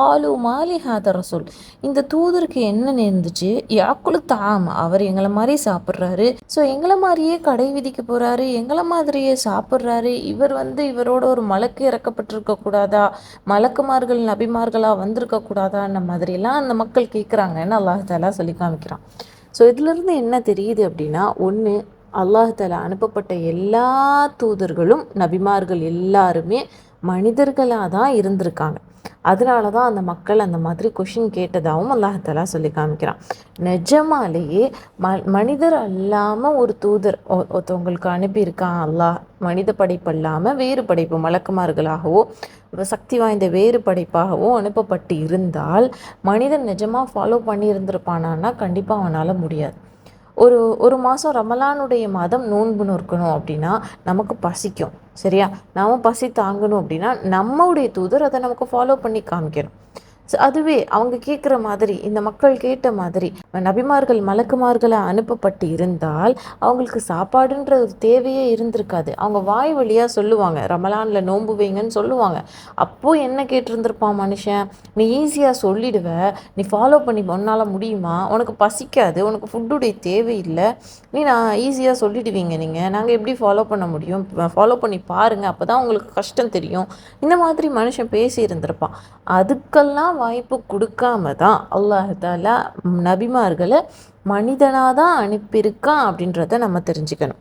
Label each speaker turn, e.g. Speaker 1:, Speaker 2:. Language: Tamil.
Speaker 1: காலு மாலி ஹாத ரசூல் இந்த தூதருக்கு என்ன நேர்ந்துச்சு? யாக்குழு தாம். அவர் எங்களை மாதிரி சாப்பிட்றாரு. ஸோ எங்களை மாதிரியே கடை விதிக்க போகிறாரு எங்களை மாதிரியே சாப்பிட்றாரு. இவர் வந்து இவரோட ஒரு மலக்கு இறக்கப்பட்டிருக்க கூடாதா? மலக்குமார்கள் நபிமார்களாக வந்திருக்க கூடாதான்ற மாதிரிலாம் அந்த மக்கள் கேட்குறாங்கன்னு அல்லாஹாலா சொல்லி காமிக்கிறான். ஸோ இதுலேருந்து என்ன தெரியுது அப்படின்னா ஒன்று அல்லாஹால அனுப்பப்பட்ட எல்லா தூதர்களும் நபிமார்கள் எல்லாருமே மனிதர்களாக தான் இருந்திருக்காங்க. அதனால தான் அந்த மக்கள் அந்த மாதிரி கொஷின் கேட்டதாகவும் அல்லாஹத்தலா சொல்லி காமிக்கிறான். நிஜமாலேயே ம மனிதர் அல்லாமல் ஒரு தூதர் ஒ- ஒருத்தவங்களுக்கு அனுப்பியிருக்கான் அல்லாஹ். மனித படைப்பு அல்லாமல் வேறு படைப்பு மலக்குமார்களாகவோ சக்தி வாய்ந்த வேறு படைப்பாகவோ அனுப்பப்பட்டு இருந்தால் மனிதன் நிஜமாக ஃபாலோ பண்ணியிருந்திருப்பானான்னா கண்டிப்பாக அவனால் முடியாது. ஒரு ஒரு மாதம் ரமலானுடைய மாதம் நோன்பு நோக்கணும் அப்படின்னா நமக்கு பசிக்கும் சரியா? நாம் பசி தாங்கணும் அப்படின்னா நம்முடைய தூதர் அதை நமக்கு ஃபாலோ பண்ணி காமிக்கணும். அதுவே அவங்க கேட்குற மாதிரி இந்த மக்கள் கேட்ட மாதிரி நபிமார்கள் மலக்குமார்களை அனுப்பப்பட்டு இருந்தால் அவங்களுக்கு சாப்பாடுன்ற ஒரு தேவையே இருந்திருக்காது. அவங்க வாய் வழியாக சொல்லுவாங்க ரமலானில் நோன்பு வைங்கன்னு சொல்லுவாங்க. அப்போது என்ன கேட்டிருந்திருப்பான் மனுஷன்? நீ ஈஸியாக சொல்லிடுவ. நீ ஃபாலோ பண்ணி உன்னால் முடியுமா? உனக்கு பசிக்காது. உனக்கு ஃபுட்டுடைய தேவையில்லை. நீ நான் ஈஸியாக சொல்லிடுவீங்க நீங்கள் நாங்கள் எப்படி ஃபாலோ பண்ண முடியும்? ஃபாலோ பண்ணி பாருங்கள் அப்போ தான் உங்களுக்கு கஷ்டம் தெரியும். இந்த மாதிரி மனுஷன் பேசி இருந்திருப்பான் அதுக்கெல்லாம் வாய்ப்பு கொடுக்காம தான் அல்லாஹாலா நபிமார்களை மனிதனாக தான் அனுப்பியிருக்கான் அப்படின்றத நம்ம தெரிஞ்சுக்கணும்.